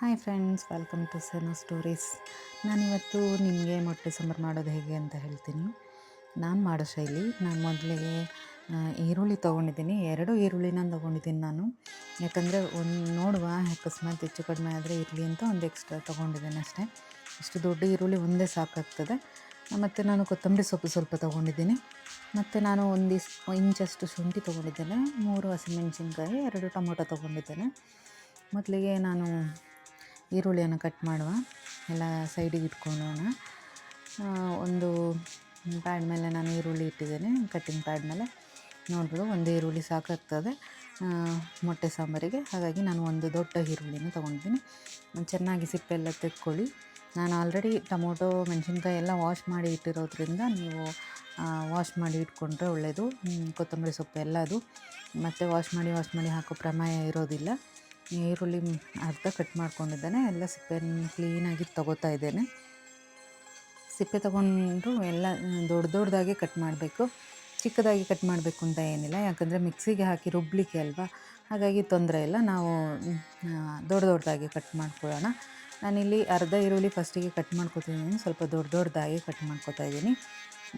Hi friends, welcome to ಸೆನೋ stories. ನಾನಿವತ್ತು ನಿಮಗೆ ಮೊಟ್ಟೆ ಸಾಂಬಾರು ಮಾಡೋದು ಹೇಗೆ ಅಂತ ಹೇಳ್ತೀನಿ. ನಾನು ಮಾಡೋ ಶೈಲಿ, ನಾನು ಮೊದಲಿಗೆ ಈರುಳ್ಳಿ ತೊಗೊಂಡಿದ್ದೀನಿ. ಎರಡು ಈರುಳ್ಳಿನ ತೊಗೊಂಡಿದ್ದೀನಿ ನಾನು. ಯಾಕಂದರೆ ಒಂದು ನೋಡುವ, ಅಕಸ್ಮಾತ್ ಹೆಚ್ಚು ಕಡಿಮೆ ಆದರೆ ಇರಲಿ ಅಂತ ಒಂದು ಎಕ್ಸ್ಟ್ರಾ ತೊಗೊಂಡಿದ್ದೇನೆ ಅಷ್ಟೇ. ಇಷ್ಟು ದೊಡ್ಡ ಈರುಳ್ಳಿ ಒಂದೇ ಸಾಕಾಗ್ತದೆ. ಮತ್ತು ನಾನು ಕೊತ್ತಂಬರಿ ಸೊಪ್ಪು ಸ್ವಲ್ಪ ತೊಗೊಂಡಿದ್ದೀನಿ. ಮತ್ತು ನಾನು ಒಂದು ಇಂಚಷ್ಟು ಶುಂಠಿ ತೊಗೊಂಡಿದ್ದೇನೆ. ಮೂರು ಹಸಿಮೆಣಸಿನ್ಕಾಯಿ, ಎರಡು ಟೊಮೊಟೊ ತೊಗೊಂಡಿದ್ದೇನೆ. ಮೊದಲಿಗೆ ನಾನು ಈರುಳ್ಳಿಯನ್ನು ಕಟ್ ಮಾಡುವ, ಎಲ್ಲ ಸೈಡಿಗೆ ಇಟ್ಕೊಳ್ಳೋಣ ಒಂದು ಪ್ಯಾಡ್ ಮೇಲೆ ನಾನು ಈರುಳ್ಳಿ ಇಟ್ಟಿದ್ದೇನೆ ಕಟ್ಟಿಂಗ್ ಪ್ಯಾಡ್ ಮೇಲೆ. ನೋಡ್ಬೋದು, ಒಂದು ಈರುಳ್ಳಿ ಸಾಕಾಗ್ತದೆ ಮೊಟ್ಟೆ ಸಾಂಬಾರಿಗೆ. ಹಾಗಾಗಿ ನಾನು ಒಂದು ದೊಡ್ಡ ಈರುಳ್ಳಿನ ತೊಗೊಂಡಿದ್ದೀನಿ. ಚೆನ್ನಾಗಿ ಸಿಪ್ಪೆಲ್ಲ ತೆಕ್ಕೊಳ್ಳಿ. ನಾನು ಆಲ್ರೆಡಿ ಟೊಮೊಟೊ, ಮೆಣಸಿನ್ಕಾಯಿ ಎಲ್ಲ ವಾಶ್ ಮಾಡಿ ಇಟ್ಟಿರೋದ್ರಿಂದ ನೀವು ವಾಶ್ ಮಾಡಿ ಇಟ್ಕೊಂಡ್ರೆ ಒಳ್ಳೆಯದು ಕೊತ್ತಂಬರಿ ಸೊಪ್ಪು ಎಲ್ಲ ಅದು. ಮತ್ತು ವಾಶ್ ಮಾಡಿ ವಾಶ್ ಮಾಡಿ ಹಾಕೋ ಪ್ರಮೇಯ ಇರೋದಿಲ್ಲ. ಈರುಳ್ಳಿ ಅರ್ಧ ಕಟ್ ಮಾಡ್ಕೊಂಡಿದ್ದೇನೆ. ಎಲ್ಲ ಸಿಪ್ಪೆಯನ್ನು ಕ್ಲೀನಾಗಿ ತಗೋತಾ ಇದ್ದೇನೆ. ಸಿಪ್ಪೆ ತಗೊಂಡು ಎಲ್ಲ, ದೊಡ್ಡ ದೊಡ್ಡದಾಗಿ ಕಟ್ ಮಾಡಬೇಕು. ಚಿಕ್ಕದಾಗಿ ಕಟ್ ಮಾಡಬೇಕು ಅಂತ ಏನಿಲ್ಲ. ಯಾಕಂದರೆ ಮಿಕ್ಸಿಗೆ ಹಾಕಿ ರುಬ್ಲಿಕ್ಕೆ ಅಲ್ವಾ? ಹಾಗಾಗಿ ತೊಂದರೆ ಇಲ್ಲ. ನಾವು ದೊಡ್ಡ ದೊಡ್ಡದಾಗಿ ಕಟ್ ಮಾಡ್ಕೊಳ್ಳೋಣ. ನಾನಿಲ್ಲಿ ಅರ್ಧ ಈರುಳ್ಳಿ ಫಸ್ಟಿಗೆ ಕಟ್ ಮಾಡ್ಕೊತಿದ್ದೀನಿ. ಸ್ವಲ್ಪ ದೊಡ್ಡ ದೊಡ್ಡದಾಗಿ ಕಟ್ ಮಾಡ್ಕೊತಾ ಇದ್ದೀನಿ.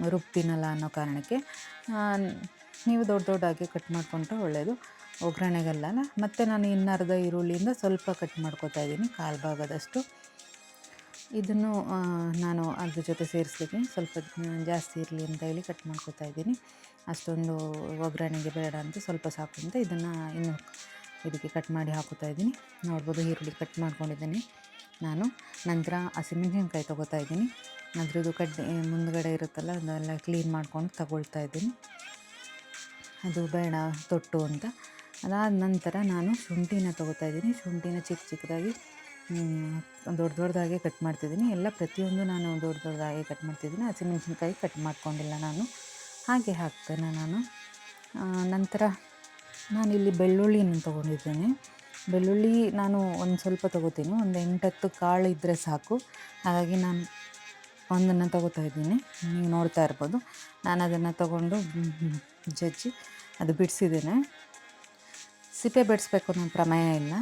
ರುಬ್ತೀನಲ್ಲ ಅನ್ನೋ ಕಾರಣಕ್ಕೆ. ನೀವು ದೊಡ್ಡ ದೊಡ್ಡದಾಗಿ ಕಟ್ ಮಾಡಿಕೊಂಡ್ರೆ ಒಳ್ಳೆಯದು ಒಗ್ಗರಣೆಗಲ್ಲ ಮತ್ತು ನಾನು ಇನ್ನು ಅರ್ಧ ಈರುಳ್ಳಿಯಿಂದ ಸ್ವಲ್ಪ ಕಟ್ ಮಾಡ್ಕೊತಾ ಇದ್ದೀನಿ, ಕಾಲು ಭಾಗದಷ್ಟು. ಇದನ್ನು ನಾನು ಅದ್ರ ಜೊತೆ ಸೇರಿಸ್ಲಿಕ್ಕೆ ಸ್ವಲ್ಪ ಜಾಸ್ತಿ ಇರಲಿ ಅಂತ ಹೇಳಿ ಕಟ್ ಮಾಡ್ಕೊತಾ ಇದ್ದೀನಿ. ಅಷ್ಟೊಂದು ಒಗ್ಗರಣೆಗೆ ಬೇಡ ಅಂತ ಸ್ವಲ್ಪ ಸಾಕು ಅಂತ ಇದನ್ನು ಇನ್ನು ಇದಕ್ಕೆ ಕಟ್ ಮಾಡಿ ಹಾಕೋತಾ ಇದ್ದೀನಿ. ನೋಡ್ಬೋದು ಈರುಳ್ಳಿ ಕಟ್ ಮಾಡ್ಕೊಂಡಿದ್ದೀನಿ ನಾನು. ನಂತರ ಹಸಿಮೆಣಸಿನ್ಕಾಯಿ ತೊಗೋತಾ ಇದ್ದೀನಿ. ಅದ್ರದ್ದು ಕಡ್ಡಿ ಮುಂದುಗಡೆ ಇರುತ್ತಲ್ಲ ಅದೆಲ್ಲ ಕ್ಲೀನ್ ಮಾಡ್ಕೊಂಡು ತಗೊಳ್ತಾ ಇದ್ದೀನಿ. ಅದು ಬೇಡ, ತೊಟ್ಟು ಅಂತ. ಅದಾದ ನಂತರ ನಾನು ಶುಂಠಿನ ತೊಗೋತಾ ಇದ್ದೀನಿ. ಶುಂಠಿನ ಚಿಕ್ಕ ಚಿಕ್ಕದಾಗಿ ದೊಡ್ಡ ದೊಡ್ಡದಾಗಿ ಕಟ್ ಮಾಡ್ತಿದ್ದೀನಿ. ಎಲ್ಲ ಪ್ರತಿಯೊಂದು ನಾನು ದೊಡ್ಡ ದೊಡ್ಡದಾಗಿ ಕಟ್ ಮಾಡ್ತಿದ್ದೀನಿ. ಹಸಿಮೆಣ್ಸಿನ್ಕಾಯಿ ಕಟ್ ಮಾಡ್ಕೊಂಡಿಲ್ಲ ನಾನು. ಹಾಗೆ ಹಾಕ್ತೇನೆ ನಾನು. ನಂತರ ನಾನಿಲ್ಲಿ ಬೆಳ್ಳುಳ್ಳಿಯನ್ನು ತೊಗೊಂಡಿದ್ದೇನೆ. ಬೆಳ್ಳುಳ್ಳಿ ನಾನು ಒಂದು ಸ್ವಲ್ಪ ತೊಗೋತೀನಿ. ಒಂದು ಎಂಟತ್ತು ಕಾಳು ಇದ್ದರೆ ಸಾಕು. ಹಾಗಾಗಿ ನಾನು ಒಂದನ್ನು ತೊಗೋತಾ ಇದ್ದೀನಿ. ನೀವು ನೋಡ್ತಾ ಇರ್ಬೋದು. ನಾನು ಅದನ್ನು ತೊಗೊಂಡು ಜಜ್ಜಿ ಅದು ಬಿಡಿಸಿದ್ದೇನೆ. ಸಿಪ್ಪೆ ಬಿಡಿಸ್ಬೇಕು ಅನ್ನೋ ಪ್ರಮೇಯ ಇಲ್ಲ.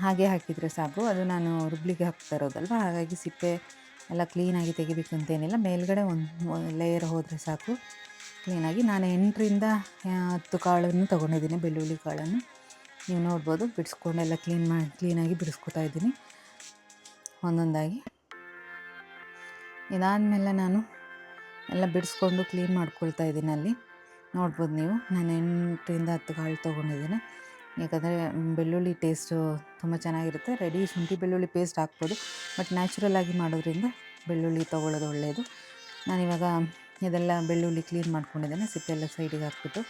ಹಾಗೆ ಹಾಕಿದರೆ ಸಾಕು. ಅದು ನಾನು ರುಬ್ಲಿಗೆ ಹಾಕ್ತಾ ಇರೋದಲ್ವ? ಹಾಗಾಗಿ ಸಿಪ್ಪೆ ಎಲ್ಲ ಕ್ಲೀನಾಗಿ ತೆಗಿಬೇಕು ಅಂತೇನಿಲ್ಲ. ಮೇಲ್ಗಡೆ ಒಂದು ಲೇಯರ್ ಹೋದರೆ ಸಾಕು. ಕ್ಲೀನಾಗಿ ನಾನು ಎಂಟರಿಂದ ಹತ್ತು ಕಾಳನ್ನು ತೊಗೊಂಡಿದ್ದೀನಿ. ಬೆಳ್ಳುಳ್ಳಿ ಕಾಳನ್ನು. ನೀವು ನೋಡ್ಬೋದು ಬಿಡಿಸ್ಕೊಂಡೆಲ್ಲ ಕ್ಲೀನ್ ಮಾಡಿ ಕ್ಲೀನಾಗಿ ಬಿಡಿಸ್ಕೊತಾ ಇದ್ದೀನಿ. ಒಂದೊಂದಾಗಿ. ಇದಾದಮೇಲೆ ನಾನು ಎಲ್ಲ ಬಿಡಿಸ್ಕೊಂಡು ಕ್ಲೀನ್ ಮಾಡ್ಕೊಳ್ತಾ ಇದ್ದೀನಿ ಅಲ್ಲಿ. ನೋಡ್ಬೋದು ನೀವು. ನಾನು ಎಂಟರಿಂದ ಹತ್ತು ಕಾಳು ತೊಗೊಂಡಿದ್ದೀನಿ. ಯಾಕಂದರೆ ಬೆಳ್ಳುಳ್ಳಿ ಟೇಸ್ಟು ತುಂಬ ಚೆನ್ನಾಗಿರುತ್ತೆ. ರೆಡಿ ಶುಂಠಿ ಬೆಳ್ಳುಳ್ಳಿ ಪೇಸ್ಟ್ ಹಾಕ್ಬೋದು. ಬಟ್ ನ್ಯಾಚುರಲ್ ಆಗಿ ಮಾಡೋದ್ರಿಂದ ಬೆಳ್ಳುಳ್ಳಿ ತೊಗೊಳ್ಳೋದು ಒಳ್ಳೆಯದು ನಾನಿವಾಗ ಇದೆಲ್ಲ ಬೆಳ್ಳುಳ್ಳಿ ಕ್ಲೀನ್ ಮಾಡ್ಕೊಂಡಿದ್ದೇನೆ. ಸಿಪ್ಪೆ ಎಲ್ಲ ಸೈಡಿಗೆ ಹಾಕ್ಬಿಟ್ಟು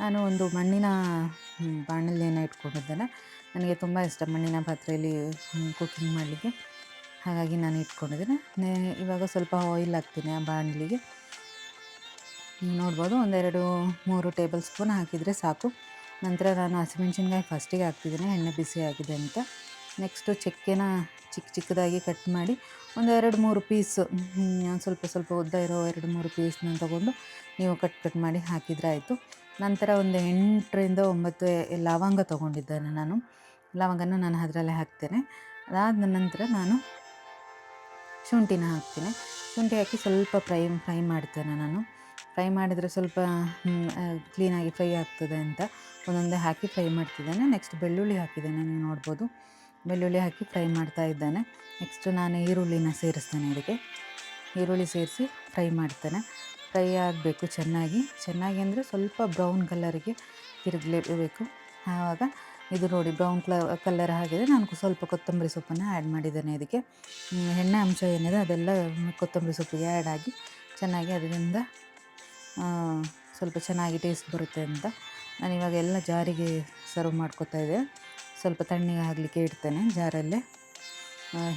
ನಾನು ಒಂದು ಮಣ್ಣಿನ ಹ್ಮ್, ಬಾಣಲೆಯನ್ನು ಇಟ್ಕೊಂಡಿದ್ದೇನೆ. ನನಗೆ ತುಂಬ ಇಷ್ಟ ಮಣ್ಣಿನ ಪಾತ್ರೆಯಲ್ಲಿ ಕುಕ್ಕಿಂಗ್ ಮಾಡಲಿಕ್ಕೆ. ಹಾಗಾಗಿ ನಾನು ಇಟ್ಕೊಂಡಿದ್ದೇನೆ. ಇವಾಗ ಸ್ವಲ್ಪ ಆಯಿಲ್ ಹಾಕ್ತೀನಿ ಆ ಬಾಣಲಿಗೆ. ನೋಡ್ಬೋದು ಒಂದೆರಡು ಮೂರು ಟೇಬಲ್ ಸ್ಪೂನ್ ಹಾಕಿದರೆ ಸಾಕು. ನಂತರ ನಾನು ಹಸಿಮೆಣ್ಸಿನ್ಕಾಯಿ ಫಸ್ಟಿಗೆ ಹಾಕ್ತಿದ್ದೀನಿ, ಎಣ್ಣೆ ಬಿಸಿ ಆಗಿದೆ ಅಂತ. ನೆಕ್ಸ್ಟು ಚಕ್ಕೆನ ಚಿಕ್ಕ ಚಿಕ್ಕದಾಗಿ ಕಟ್ ಮಾಡಿ ಒಂದು ಎರಡು ಮೂರು ಪೀಸು ಸ್ವಲ್ಪ ಸ್ವಲ್ಪ ಉದ್ದ ಇರೋ ಎರಡು ಮೂರು ಪೀಸ್ನ ತೊಗೊಂಡು ನೀವು ಕಟ್ ಕಟ್ ಮಾಡಿ ಹಾಕಿದರೆ ಆಯಿತು. ನಂತರ ಒಂದು ಎಂಟರಿಂದ ಒಂಬತ್ತು ಲವಂಗ ತೊಗೊಂಡಿದ್ದೇನೆ ನಾನು. ಲವಂಗನ ನಾನು ಅದರಲ್ಲೇ ಹಾಕ್ತೇನೆ. ಅದಾದ ನಂತರ ನಾನು ಶುಂಠಿನ ಹಾಕ್ತೇನೆ. ಶುಂಠಿ ಹಾಕಿ ಸ್ವಲ್ಪ ಫ್ರೈ ಫ್ರೈ ಮಾಡ್ತೇನೆ ನಾನು. ಫ್ರೈ ಮಾಡಿದರೆ ಸ್ವಲ್ಪ ಕ್ಲೀನಾಗಿ ಫ್ರೈ ಆಗ್ತದೆ ಅಂತ ಒಂದೊಂದೇ ಹಾಕಿ ಫ್ರೈ ಮಾಡ್ತಿದ್ದೇನೆ. ನೆಕ್ಸ್ಟ್ ಬೆಳ್ಳುಳ್ಳಿ ಹಾಕಿದ್ದೇನೆ, ನೀವು ನೋಡ್ಬೋದು. ಬೆಳ್ಳುಳ್ಳಿ ಹಾಕಿ ಫ್ರೈ ಮಾಡ್ತಾ ಇದ್ದಾನೆ. ನೆಕ್ಸ್ಟು ನಾನು ಈರುಳ್ಳಿನ ಸೇರಿಸ್ತೇನೆ ಇದಕ್ಕೆ. ಈರುಳ್ಳಿ ಸೇರಿಸಿ ಫ್ರೈ ಮಾಡ್ತೇನೆ. ಫ್ರೈ ಆಗಬೇಕು ಚೆನ್ನಾಗಿ. ಚೆನ್ನಾಗಿ ಅಂದರೆ ಸ್ವಲ್ಪ ಬ್ರೌನ್ ಕಲರಿಗೆ ತಿರುಗಲೇಬೇಕು. ಆವಾಗ ಇದು ನೋಡಿ ಬ್ರೌನ್ ಕ್ಲ ಕಲರ್ ಆಗಿದೆ ನಾನು ಸ್ವಲ್ಪ ಕೊತ್ತಂಬರಿ ಸೊಪ್ಪನ್ನು ಆ್ಯಡ್ ಮಾಡಿದ್ದೇನೆ ಇದಕ್ಕೆ. ಎಣ್ಣೆ ಅಂಶ ಏನಿದೆ ಅದೆಲ್ಲ ಕೊತ್ತಂಬರಿ ಸೊಪ್ಪಿಗೆ ಆ್ಯಡ್ ಆಗಿ ಚೆನ್ನಾಗಿ ಅದರಿಂದ ಸ್ವಲ್ಪ ಚೆನ್ನಾಗಿ ಟೇಸ್ಟ್ ಬರುತ್ತೆ ಅಂತ. ನಾನು ಇವಾಗ ಎಲ್ಲ ಜಾರಿಗೆ ಸರ್ವ್ ಮಾಡ್ಕೊತಾ ಇದ್ದೆ. ಸ್ವಲ್ಪ ತಣ್ಣಗೆ ಆಗಲಿಕ್ಕೆ ಇಡ್ತೇನೆ ಜಾರಲ್ಲೇ.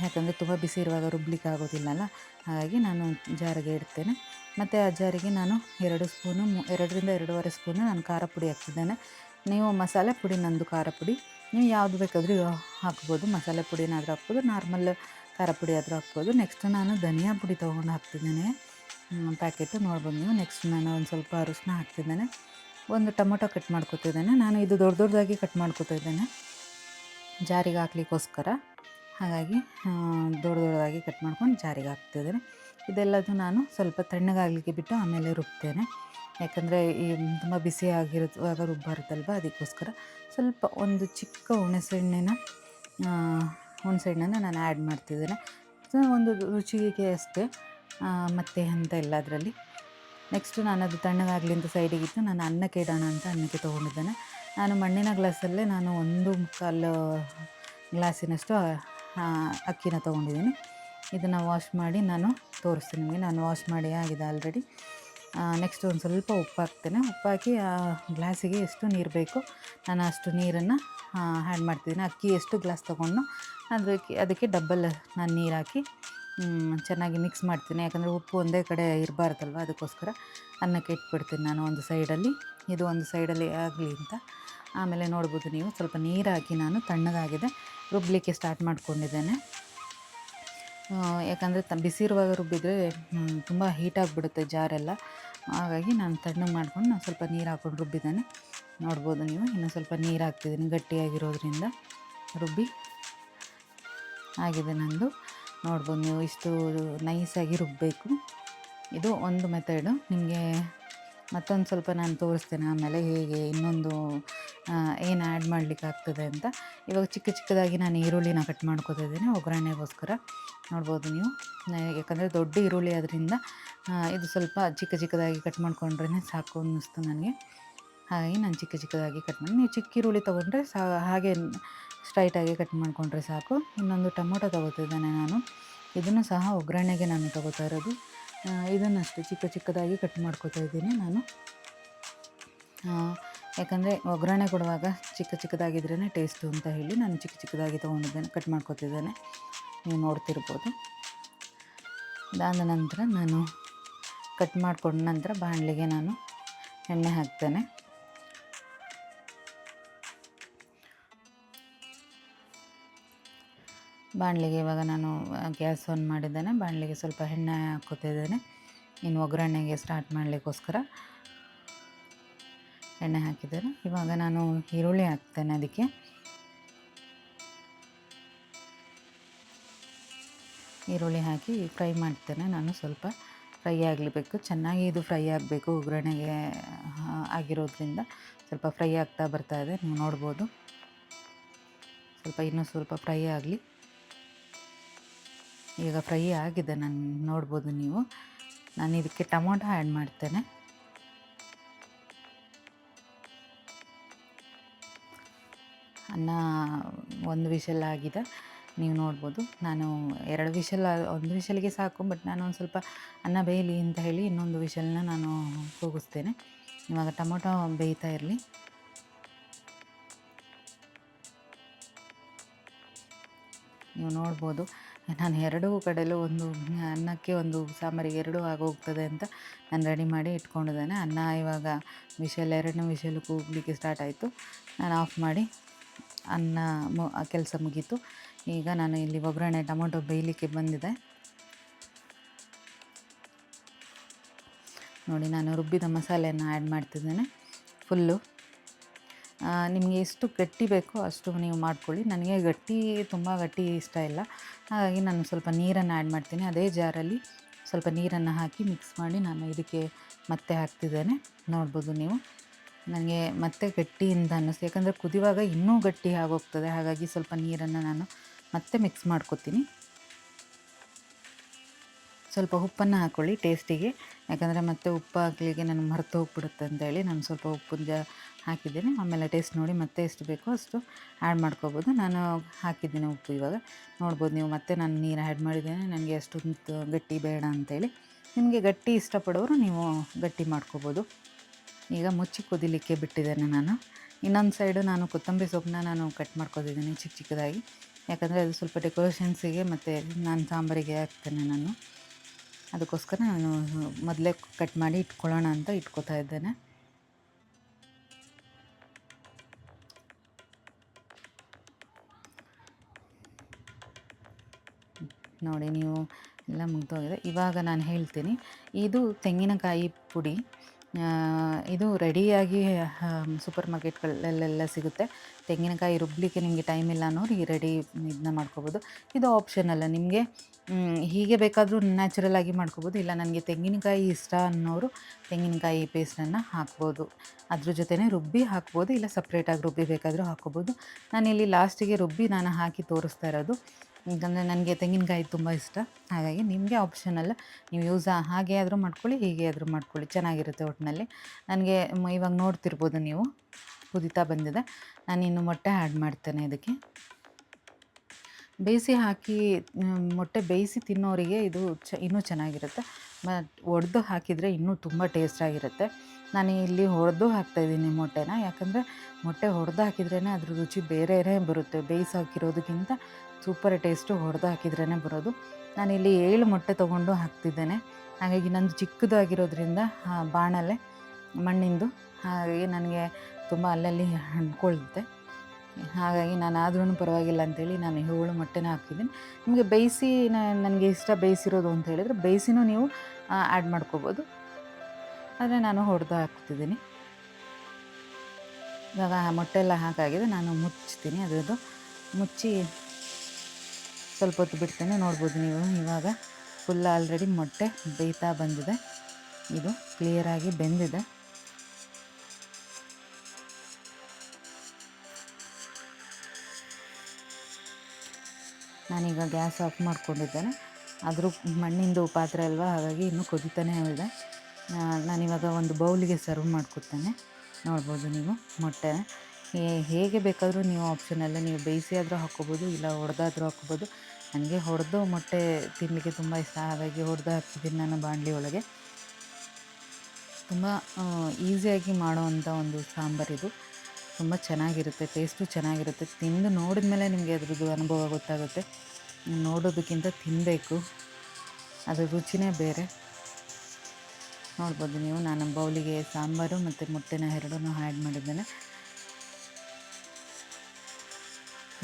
ಯಾಕಂದರೆ ತುಂಬ ಬಿಸಿ ಇರುವಾಗ ರುಬ್ಲಿಕ್ಕೆ ಆಗೋದಿಲ್ಲಲ್ಲ, ಹಾಗಾಗಿ ನಾನು ಜಾರಿಗೆ ಇಡ್ತೇನೆ. ಮತ್ತು ಆ ಜಾರಿಗೆ ನಾನು ಎರಡು ಸ್ಪೂನು ಎರಡರಿಂದ ಎರಡೂವರೆ ಸ್ಪೂನು ನಾನು ಖಾರ ಪುಡಿ ಹಾಕ್ತಿದ್ದೇನೆ. ನೀವು ಮಸಾಲೆ ಪುಡಿ ನಂದು ಖಾರ ಪುಡಿ. ನೀವು ಯಾವುದು ಬೇಕಾದರೂ ಹಾಕ್ಬೋದು, ಮಸಾಲೆ ಪುಡಿನಾದರೂ ಹಾಕ್ಬೋದು, ನಾರ್ಮಲ್ ಖಾರ ಪುಡಿ ಆದರೂ ಹಾಕ್ಬೋದು. ನೆಕ್ಸ್ಟ್ ನಾನು ಧನಿಯಾ ಪುಡಿ ತೊಗೊಂಡು ಹಾಕ್ತಿದ್ದೇನೆ. ಪ್ಯಾಕೆಟು ನೋಡ್ಬೋದು ನೀವು. ನೆಕ್ಸ್ಟ್ ನಾನು ಒಂದು ಸ್ವಲ್ಪ ಅರಿಶಿನ ಹಾಕ್ತಿದ್ದೇನೆ. ಒಂದು ಟೊಮೊಟೊ ಕಟ್ ಮಾಡ್ಕೊತಿದ್ದೇನೆ. ನಾನು ಇದು ದೊಡ್ಡ ದೊಡ್ಡದಾಗಿ ಕಟ್ ಮಾಡ್ಕೊತಾ ಇದ್ದೇನೆ ಜಾರಿಗೆ ಹಾಕ್ಲಿಕ್ಕೋಸ್ಕರ. ಹಾಗಾಗಿ ದೊಡ್ಡ ದೊಡ್ಡದಾಗಿ ಕಟ್ ಮಾಡ್ಕೊಂಡು ಜಾರಿಗೆ ಹಾಕ್ತಿದ್ದೇನೆ. ಇದೆಲ್ಲದು ನಾನು ಸ್ವಲ್ಪ ತಣ್ಣಗಾಗಲಿಕ್ಕೆ ಬಿಟ್ಟು ಆಮೇಲೆ ರುಬ್ತೇನೆ. ಯಾಕಂದರೆ ಈ ತುಂಬ ಬಿಸಿ ಆಗಿರುವಾಗ ರುಬ್ಬಾರುತ್ತಲ್ವ ಅದಕ್ಕೋಸ್ಕರ ಸ್ವಲ್ಪ ಒಂದು ಚಿಕ್ಕ ಹುಣಸೆಹಣ್ಣಿನ ಹುಣಸೆಹಣ್ಣನ್ನು ನಾನು ಆ್ಯಡ್ ಮಾಡ್ತಿದ್ದೇನೆ. ಒಂದು ರುಚಿಗೆ ಅಷ್ಟೇ. ಮತ್ತೆ ಅಂತ ಇಲ್ಲ ಅದರಲ್ಲಿ ನೆಕ್ಸ್ಟ್ ನಾನು ಅದು ತಣ್ಣಗಾಗಲಿ ಅಂತ ಸೈಡಿಗೆ ಇತ್ತು. ನಾನು ಅನ್ನಕ್ಕೆ ಇಡೋಣ ಅಂತ ಅನ್ನಕ್ಕೆ ತೊಗೊಂಡಿದ್ದೇನೆ. ನಾನು ಮಣ್ಣಿನ ಗ್ಲಾಸಲ್ಲೇ ನಾನು ಒಂದು ಮುಕ್ಕಾಲು ಗ್ಲಾಸಿನಷ್ಟು ಅಕ್ಕಿನ ತೊಗೊಂಡಿದ್ದೀನಿ. ಇದನ್ನು ವಾಶ್ ಮಾಡಿ ನಾನು ತೋರಿಸ್ತೀನಿ ನಿಮಗೆ. ನಾನು ವಾಶ್ ಮಾಡಿ ಆಗಿದೆ ಆಲ್ರೆಡಿ ನೆಕ್ಸ್ಟ್ ಒಂದು ಸ್ವಲ್ಪ ಉಪ್ಪು ಹಾಕ್ತೇನೆ. ಉಪ್ಪು ಆ, ಗ್ಲಾಸಿಗೆ ಎಷ್ಟು ನೀರು ಬೇಕು, ನಾನು ಅಷ್ಟು ನೀರನ್ನು ಆ್ಯಡ್ ಮಾಡ್ತಿದ್ದೀನಿ. ಅಕ್ಕಿ ಎಷ್ಟು ಗ್ಲಾಸ್ ತೊಗೊಂಡು ಅದಕ್ಕೆ ಅದಕ್ಕೆ ಡಬ್ಬಲ್ ನಾನು ನೀರು ಹಾಕಿ ಚೆನ್ನಾಗಿ ಮಿಕ್ಸ್ ಮಾಡ್ತೀನಿ. ಯಾಕಂದರೆ ಉಪ್ಪು ಒಂದೇ ಕಡೆ ಇರಬಾರ್ದಲ್ವ? ಅದಕ್ಕೋಸ್ಕರ ಅನ್ನಕ್ಕೆ ಇಟ್ಬಿಡ್ತೀನಿ ನಾನು ಒಂದು ಸೈಡಲ್ಲಿ ಇದು ಒಂದು ಸೈಡಲ್ಲಿ ಆಗಲಿ ಅಂತ. ಆಮೇಲೆ ನೋಡ್ಬೋದು ನೀವು. ಸ್ವಲ್ಪ ನೀರು ಹಾಕಿ ನಾನು ತಣ್ಣಗಾಗಿದೆ. ರುಬ್ಬಲಿಕ್ಕೆ ಸ್ಟಾರ್ಟ್ ಮಾಡ್ಕೊಂಡಿದ್ದೇನೆ. ಯಾಕಂದರೆ ತ, ಬಿಸಿ ಇರುವಾಗ ರುಬ್ಬಿದರೆ ತುಂಬ ಹೀಟಾಗಿಬಿಡುತ್ತೆ ಜಾರೆಲ್ಲ. ಹಾಗಾಗಿ ನಾನು ತಣ್ಣಗೆ ಮಾಡ್ಕೊಂಡು ನಾನು ಸ್ವಲ್ಪ ನೀರು ಹಾಕ್ಕೊಂಡು ರುಬ್ಬಿದ್ದೇನೆ. ನೋಡ್ಬೋದು ನೀವು. ಇನ್ನೂ ಸ್ವಲ್ಪ ನೀರು ಹಾಕ್ತಿದ್ದೀನಿ ಗಟ್ಟಿಯಾಗಿರೋದ್ರಿಂದ. ರುಬ್ಬಿ. ಆಗಿದೆ ನಂದು. ನೋಡ್ಬೋದು ನೀವು ಇಷ್ಟು ನೈಸಾಗಿ ರುಬ್ಬಬೇಕು ಇದು ಒಂದು ಮೆಥಡು ನಿಮಗೆ ಮತ್ತೊಂದು ಸ್ವಲ್ಪ ನಾನು ತೋರಿಸ್ತೇನೆ ಆಮೇಲೆ ಹೇಗೆ ಇನ್ನೊಂದು ಏನು ಆ್ಯಡ್ ಮಾಡಲಿಕ್ಕೆ ಆಗ್ತದೆ ಅಂತ. ಇವಾಗ ಚಿಕ್ಕ ಚಿಕ್ಕದಾಗಿ ನಾನು ಈರುಳ್ಳಿನ ಕಟ್ ಮಾಡ್ಕೊತಾ ಇದ್ದೀನಿ ಒಗ್ಗರಣೆಗೋಸ್ಕರ. ನೋಡ್ಬೋದು ನೀವು. ಯಾಕಂದರೆ ದೊಡ್ಡ ಈರುಳ್ಳಿ ಅದರಿಂದ ಇದು ಸ್ವಲ್ಪ ಚಿಕ್ಕ ಚಿಕ್ಕದಾಗಿ ಕಟ್ ಮಾಡ್ಕೊಂಡ್ರೇ ಸಾಕು ಅನ್ನಿಸ್ತು ನನಗೆ. ಹಾಗಾಗಿ ನಾನು ಚಿಕ್ಕ ಚಿಕ್ಕದಾಗಿ ಕಟ್ ಮಾಡಿ, ನೀವು ಚಿಕ್ಕ ಈರುಳ್ಳಿ ತೊಗೊಂಡ್ರೆ ಸಾ, ಹಾಗೆ ಸ್ಟ್ರೈಟಾಗಿ ಕಟ್ ಮಾಡಿಕೊಂಡ್ರೆ ಸಾಕು. ಇನ್ನೊಂದು ಟೊಮೊಟೊ ತೊಗೋತಿದ್ದೇನೆ ನಾನು. ಇದನ್ನು ಸಹ ಒಗ್ಗರಣೆಗೆ ನಾನು ತೊಗೋತಾ ಇರೋದು. ಇದನ್ನಷ್ಟು ಚಿಕ್ಕ ಚಿಕ್ಕದಾಗಿ ಕಟ್ ಮಾಡ್ಕೋತಾ ಇದ್ದೀನಿ ನಾನು. ಯಾಕಂದರೆ ಒಗ್ಗರಣೆ ಕೊಡುವಾಗ ಚಿಕ್ಕ ಚಿಕ್ಕದಾಗಿದ್ರೇ ಟೇಸ್ಟು ಅಂತ ಹೇಳಿ ನಾನು ಚಿಕ್ಕ ಚಿಕ್ಕದಾಗಿ ತೊಗೊಂಡಿದ್ದೇನೆ, ಕಟ್ ಮಾಡ್ಕೊತಿದ್ದೇನೆ. ನೀವು ನೋಡ್ತಿರ್ಬೋದು. ಅದಾದ ನಂತರ ನಾನು ಕಟ್ ಮಾಡಿಕೊಂಡ ನಂತರ ಬಾಣಲೆಗೆ ನಾನು ಎಣ್ಣೆ ಹಾಕ್ತೇನೆ. ಬಾಣಲಿಗೆ ಇವಾಗ ನಾನು ಗ್ಯಾಸ್ ಆನ್ ಮಾಡಿದ್ದೇನೆ. ಬಾಣಲಿಗೆ ಸ್ವಲ್ಪ ಎಣ್ಣೆ ಹಾಕೋತಿದ್ದೇನೆ ಇನ್ನು ಒಗ್ಗರಣೆಗೆ ಸ್ಟಾರ್ಟ್ ಮಾಡಲಿಕ್ಕೋಸ್ಕರ ಎಣ್ಣೆ ಹಾಕಿದ್ದೇನೆ. ಇವಾಗ ನಾನು ಈರುಳ್ಳಿ ಹಾಕ್ತೇನೆ ಅದಕ್ಕೆ. ಈರುಳ್ಳಿ ಹಾಕಿ ಫ್ರೈ ಮಾಡ್ತೇನೆ ನಾನು ಸ್ವಲ್ಪ. ಫ್ರೈ ಆಗಲೇಬೇಕು. ಚೆನ್ನಾಗಿ ಇದು ಫ್ರೈ ಆಗಬೇಕು ಒಗ್ಗರಣೆಗೆ ಆಗಿರೋದ್ರಿಂದ. ಸ್ವಲ್ಪ ಫ್ರೈ ಆಗ್ತಾ ಬರ್ತಾ ಇದೆ. ನೀವು ನೋಡ್ಬೋದು. ಸ್ವಲ್ಪ ಇನ್ನೂ ಸ್ವಲ್ಪ ಫ್ರೈ ಆಗಲಿ. ಈಗ ಫ್ರೈ ಆಗಿದೆ, ನಾನು ನೋಡ್ಬೋದು ನೀವು. ನಾನು ಇದಕ್ಕೆ ಟೊಮೊಟೊ ಆ್ಯಡ್ ಮಾಡ್ತೇನೆ. ಅನ್ನ ಒಂದು ವಿಷಲ್ ಆಗಿದೆ, ನೀವು ನೋಡ್ಬೋದು. ನಾನು ಎರಡು ವಿಷಲ್ ಒಂದು ವಿಷಲ್ಗೆ ಸಾಕು, ಬಟ್ ನಾನು ಒಂದು ಸ್ವಲ್ಪ ಅನ್ನ ಬೇಯಲಿ ಅಂತ ಹೇಳಿ ಇನ್ನೊಂದು ವಿಷಲ್ನ ನಾನು ಕೂಗಿಸ್ತೇನೆ. ಇವಾಗ ಟೊಮೊಟೊ ಬೇಯ್ತಾ ಇರಲಿ. ನೀವು ನೋಡ್ಬೋದು. ನಾನು ಎರಡೂ ಕಡೆಯಲ್ಲೂ ಒಂದು ಅನ್ನಕ್ಕೆ ಒಂದು ಸಾಂಬಾರಿಗೆ ಎರಡೂ ಆಗೋಗ್ತದೆ ಅಂತ ನಾನು ರೆಡಿ ಮಾಡಿ ಇಟ್ಕೊಂಡಿದ್ದೇನೆ. ಅನ್ನ ಇವಾಗ ವಿಷಲ್ ಎರಡನೇ ವಿಷಲು ಕೂಗ್ಲಿಕ್ಕೆ ಸ್ಟಾರ್ಟ್ ಆಯಿತು. ನಾನು ಆಫ್ ಮಾಡಿ ಅನ್ನ ಮು ಕೆಲಸ ಮುಗೀತು. ಈಗ ನಾನು ಇಲ್ಲಿ ಒಗ್ಗರಣೆ, ಟೊಮೊಟೊ ಬೇಯಲಿಕ್ಕೆ ಬಂದಿದೆ. ನೋಡಿ ನಾನು ರುಬ್ಬಿದ ಮಸಾಲೆಯನ್ನು ಆ್ಯಡ್ ಮಾಡ್ತಿದ್ದೇನೆ. ಫುಲ್ಲು ನಿಮಗೆ ಎಷ್ಟು ಗಟ್ಟಿ ಬೇಕೋ ಅಷ್ಟು ನೀವು ಮಾಡ್ಕೊಳ್ಳಿ. ನನಗೆ ಗಟ್ಟಿ ತುಂಬ ಗಟ್ಟಿ ಇಷ್ಟ ಇಲ್ಲ. ಹಾಗಾಗಿ ನಾನು ಸ್ವಲ್ಪ ನೀರನ್ನು ಆ್ಯಡ್ ಮಾಡ್ತೀನಿ. ಅದೇ ಜಾರಲ್ಲಿ ಸ್ವಲ್ಪ ನೀರನ್ನು ಹಾಕಿ ಮಿಕ್ಸ್ ಮಾಡಿ ನಾನು ಇದಕ್ಕೆ ಮತ್ತೆ ಹಾಕ್ತಿದ್ದೇನೆ. ನೋಡ್ಬೋದು ನೀವು. ನನಗೆ ಮತ್ತೆ ಗಟ್ಟಿಯಿಂದ ಅನ್ನಿಸ್ತು. ಯಾಕಂದರೆ ಕುದಿಯುವಾಗ ಇನ್ನೂ ಗಟ್ಟಿ ಆಗೋಗ್ತದೆ. ಹಾಗಾಗಿ ಸ್ವಲ್ಪ ನೀರನ್ನು ನಾನು ಮತ್ತೆ ಮಿಕ್ಸ್ ಮಾಡ್ಕೊತೀನಿ. ಸ್ವಲ್ಪ ಉಪ್ಪನ್ನು ಹಾಕ್ಕೊಳ್ಳಿ ಟೇಸ್ಟಿಗೆ. ಯಾಕಂದರೆ ಮತ್ತೆ ಉಪ್ಪು ಹಾಕ್ಲಿಕ್ಕೆ ನನಗೆ ಮರೆತು ಹೋಗ್ಬಿಡುತ್ತೆ ಅಂತೇಳಿ ನಾನು ಸ್ವಲ್ಪ ಉಪ್ಪು ಜ ಹಾಕಿದ್ದೀನಿ. ಆಮೇಲೆ ಟೇಸ್ಟ್ ನೋಡಿ ಮತ್ತೆ ಎಷ್ಟು ಬೇಕೋ ಅಷ್ಟು ಆ್ಯಡ್ ಮಾಡ್ಕೋಬೋದು. ನಾನು ಹಾಕಿದ್ದೀನಿ ಉಪ್ಪು ಇವಾಗ. ನೋಡ್ಬೋದು ನೀವು ಮತ್ತೆ ನಾನು ನೀರು ಆ್ಯಡ್ ಮಾಡಿದ್ದೇನೆ. ನನಗೆ ಅಷ್ಟು ಗಟ್ಟಿ ಬೇಡ ಅಂತೇಳಿ. ನಿಮಗೆ ಗಟ್ಟಿ ಇಷ್ಟಪಡೋರು ನೀವು ಗಟ್ಟಿ ಮಾಡ್ಕೋಬೋದು. ಈಗ ಮುಚ್ಚಿ ಕುದಿಲಿಕ್ಕೆ ಬಿಟ್ಟಿದ್ದೇನೆ ನಾನು. ಇನ್ನೊಂದು ಸೈಡು ನಾನು ಕೊತ್ತಂಬರಿ ಸೊಪ್ಪನ್ನ ನಾನು ಕಟ್ ಮಾಡ್ಕೊತಿದ್ದೀನಿ ಚಿಕ್ಕ ಚಿಕ್ಕದಾಗಿ. ಯಾಕಂದರೆ ಅದು ಸ್ವಲ್ಪ ಡೆಕೋರೇಷನ್ಸಿಗೆ ಮತ್ತು ನಾನು ಸಾಂಬಾರಿಗೆ ಹಾಕ್ತೇನೆ ನಾನು. ಅದಕ್ಕೋಸ್ಕರ ನಾನು ಮೊದಲೇ ಕಟ್ ಮಾಡಿ ಇಟ್ಕೊಳ್ಳೋಣ ಅಂತ ಇಟ್ಕೋತಾ ಇದ್ದೇನೆ. ನೋಡಿ ನೀವು ಎಲ್ಲ ಮುಗಿದೋಗಿದೆ. ಇವಾಗ ನಾನು ಹೇಳ್ತೀನಿ, ಇದು ತೆಂಗಿನಕಾಯಿ ಪುಡಿ. ಇದು ರೆಡಿಯಾಗಿ ಸೂಪರ್ ಮಾರ್ಕೆಟ್ಗಳಲ್ಲೆಲ್ಲ ಸಿಗುತ್ತೆ. ತೆಂಗಿನಕಾಯಿ ರುಬ್ಬಲಿಕ್ಕೆ ನಿಮಗೆ ಟೈಮ್ ಇಲ್ಲ ಅನ್ನೋರು ಈ ರೆಡಿ ಇದನ್ನ ಮಾಡ್ಕೋಬೋದು. ಇದು ಆಪ್ಷನಲ್ಲ ನಿಮಗೆ ಹೀಗೆ ಬೇಕಾದರೂ ನ್ಯಾಚುರಲ್ ಆಗಿ ಮಾಡ್ಕೋಬೋದು. ಇಲ್ಲ ನನಗೆ ತೆಂಗಿನಕಾಯಿ ಇಷ್ಟ ಅನ್ನೋರು ತೆಂಗಿನಕಾಯಿ ಪೇಸ್ಟನ್ನು ಹಾಕ್ಬೋದು. ಅದ್ರ ಜೊತೆನೇ ರುಬ್ಬಿ ಹಾಕ್ಬೋದು, ಇಲ್ಲ ಸಪ್ರೇಟಾಗಿ ರುಬ್ಬಿ ಬೇಕಾದರೂ ಹಾಕ್ಕೋಬೋದು. ನಾನಿಲ್ಲಿ ಲಾಸ್ಟಿಗೆ ರುಬ್ಬಿ ನಾನು ಹಾಕಿ ತೋರಿಸ್ತಾ ಇರೋದು. ಯಾಕಂದರೆ ನನಗೆ ತೆಂಗಿನಕಾಯಿ ತುಂಬ ಇಷ್ಟ. ಹಾಗಾಗಿ ನಿಮಗೆ ಆಪ್ಷನಲ್ಲ ನೀವು ಯೂಸ್ ಹಾಗೆ ಆದರೂ ಮಾಡ್ಕೊಳ್ಳಿ, ಹೀಗೆ ಆದರೂ ಮಾಡ್ಕೊಳ್ಳಿ. ಚೆನ್ನಾಗಿರುತ್ತೆ ಒಟ್ಟಿನಲ್ಲಿ ನನಗೆ ಇವಾಗ ನೋಡ್ತಿರ್ಬೋದು ನೀವು. ಕುದಿತಾ ಬಂದಿದೆ. ನಾನು ಇನ್ನು ಮೊಟ್ಟೆ ಆ್ಯಡ್ ಮಾಡ್ತೇನೆ ಇದಕ್ಕೆ. ಬೇಯಿಸಿ ಹಾಕಿ ಮೊಟ್ಟೆ ಬೇಯಿಸಿ ತಿನ್ನೋರಿಗೆ ಇದು ಚ, ಇನ್ನೂ ಚೆನ್ನಾಗಿರುತ್ತೆ. ಒಡೆದು ಹಾಕಿದರೆ ಇನ್ನೂ ತುಂಬ ಟೇಸ್ಟಾಗಿರುತ್ತೆ ನಾನು ಇಲ್ಲಿ ಹೊಡೆದು ಹಾಕ್ತಾಯಿದ್ದೀನಿ ಮೊಟ್ಟೆನ. ಯಾಕಂದರೆ ಮೊಟ್ಟೆ ಹೊಡೆದು ಹಾಕಿದ್ರೇ ಅದ್ರ ರುಚಿ ಬೇರೆನೇ ಬರುತ್ತೆ. ಬೇಯಿಸಿ ಹಾಕಿರೋದಕ್ಕಿಂತ ಸೂಪರ್ ಟೇಸ್ಟು ಹೊಡೆದು ಹಾಕಿದ್ರೇ ಬರೋದು. ನಾನಿಲ್ಲಿ ಏಳು ಮೊಟ್ಟೆ ತೊಗೊಂಡು ಹಾಕ್ತಿದ್ದೇನೆ. ಹಾಗಾಗಿ ನಂದು ಚಿಕ್ಕದಾಗಿರೋದ್ರಿಂದ ಬಾಣಲೆ ಮಣ್ಣಿಂದು. ಹಾಗಾಗಿ ನನಗೆ ತುಂಬ ಅಲ್ಲಲ್ಲಿ ಅಂದ್ಕೊಳ್ಳುತ್ತೆ ಹಾಗಾಗಿ ನಾನು ಆದ್ರೂ ಪರವಾಗಿಲ್ಲ ಅಂತೇಳಿ ನಾನು ಏಳು ಮೊಟ್ಟೆನ ಹಾಕಿದ್ದೀನಿ. ನಿಮಗೆ ಬೇಯಿಸಿ ನನಗೆ ಇಷ್ಟ ಬೇಯಿಸಿರೋದು ಅಂತ ಹೇಳಿದರೆ ಬೇಯಿಸಿನೂ ನೀವು ಆ್ಯಡ್ ಮಾಡ್ಕೋಬೋದು. ಆದರೆ ನಾನು ಹೊಡೆದು ಹಾಕ್ತಿದ್ದೀನಿ. ಇವಾಗ ಮೊಟ್ಟೆ ಎಲ್ಲ ಹಾಕಾಗಿದೆ, ನಾನು ಮುಚ್ತೀನಿ. ಅದರದ್ದು ಮುಚ್ಚಿ ಸ್ವಲ್ಪ ಹೊತ್ತು ಬಿಡ್ತೇನೆ. ನೋಡ್ಬೋದು ನೀವು ಇವಾಗ ಫುಲ್ ಆಲ್ರೆಡಿ ಮೊಟ್ಟೆ ಬೇಯ್ತಾ ಬಂದಿದೆ. ಇದು ಕ್ಲಿಯರಾಗಿ ಬೆಂದಿದೆ. ನಾನೀಗ ಗ್ಯಾಸ್ ಆಫ್ ಮಾಡಿಕೊಂಡಿದ್ದೇನೆ. ಆದರೂ ಮಣ್ಣಿಂದು ಪಾತ್ರೆ ಅಲ್ವಾ? ಹಾಗಾಗಿ ಇನ್ನೂ ಕುದಿತಾನೆ ಇದೆ. ನಾನಿವಾಗ ಒಂದು ಬೌಲಿಗೆ ಸರ್ವ್ ಮಾಡ್ಕೊತೇನೆ ನೋಡ್ಬೋದು ನೀವು ಮೊಟ್ಟೆ. ಹೇಗೆ ಬೇಕಾದರೂ ನೀವು ಆಪ್ಷನಲ್ಲ ನೀವು ಬೇಯಿಸಿ ಆದರೂ ಹಾಕ್ಕೋಬೋದು, ಇಲ್ಲ ಹೊಡೆದಾದರೂ ಹಾಕ್ಕೋಬೋದು. ನನಗೆ ಹೊಡೆದು ಮೊಟ್ಟೆ ತಿನ್ನಲಿಕ್ಕೆ ತುಂಬ ಇಷ್ಟ. ಹಾಗಾಗಿ ಹೊಡೆದು ಹಾಕ್ತಿದ್ದೀನಿ ನಾನು ಬಾಣಲಿ ಒಳಗೆ. ತುಂಬ ಈಸಿಯಾಗಿ ಮಾಡೋವಂಥ ಒಂದು ಸಾಂಬಾರಿದು ತುಂಬ ಚೆನ್ನಾಗಿರುತ್ತೆ ಟೇಸ್ಟು ಚೆನ್ನಾಗಿರುತ್ತೆ. ತಿಂದು ನೋಡಿದ ಮೇಲೆ ನಿಮಗೆ ಅದ್ರದ್ದು ಅನುಭವ ಗೊತ್ತಾಗುತ್ತೆ. ನೋಡೋದಕ್ಕಿಂತ ತಿನ್ನಬೇಕು ಅದರ ರುಚಿನೇ ಬೇರೆ. ನೋಡ್ಬೋದು ನೀವು, ನಾನು ಬೌಲಿಗೆ ಸಾಂಬಾರು ಮತ್ತು ಮೊಟ್ಟೆನ ಎರಡನ್ನೂ ಆ್ಯಡ್ ಮಾಡಿದ್ದೇನೆ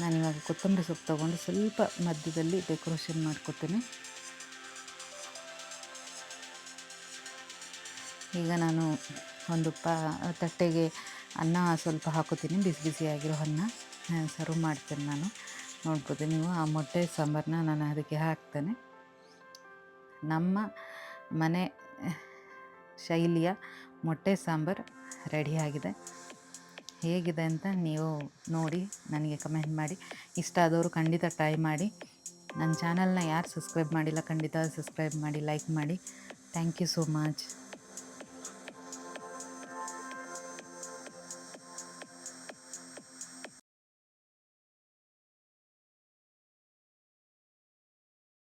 ನಾನಿವಾಗ ಕೊತ್ತಂಬರಿ ಸೊಪ್ಪು ತೊಗೊಂಡು ಸ್ವಲ್ಪ ಮಧ್ಯದಲ್ಲಿ ಡೆಕೋರೇಷನ್ ಮಾಡ್ಕೊತೀನಿ ಈಗ ನಾನು ಒಂದು ಪಾ, ತಟ್ಟೆಗೆ ಅನ್ನ ಸ್ವಲ್ಪ ಹಾಕೋತೀನಿ, ಬಿಸಿ ಬಿಸಿಯಾಗಿರೋ ಅನ್ನ. ಸರ್ವ್ ಮಾಡ್ತೇನೆ ನಾನು. ನೋಡ್ಬೋದು ನೀವು ಆ ಮೊಟ್ಟೆ ಸಾಂಬಾರನ್ನ ನಾನು ಅದಕ್ಕೆ ಹಾಕ್ತೇನೆ. ನಮ್ಮ ಮನೆ ಶೈಲಿಯ ಮೊಟ್ಟೆ ಸಾಂಬಾರು ರೆಡಿಯಾಗಿದೆ ಹೇಗಿದೆ ಅಂತ ನೀವು ನೋಡಿ, ನನಗೆ ಕಮೆಂಟ್ ಮಾಡಿ. ಇಷ್ಟ ಆದವರು ಖಂಡಿತ ಟ್ರೈ ಮಾಡಿ. ನನ್ನ ಚಾನಲ್ನ ಯಾರು ಸಬ್ಸ್ಕ್ರೈಬ್ ಮಾಡಿಲ್ಲ, ಖಂಡಿತ ಸಬ್ಸ್ಕ್ರೈಬ್ ಮಾಡಿ, ಲೈಕ್ ಮಾಡಿ. Thank you so much.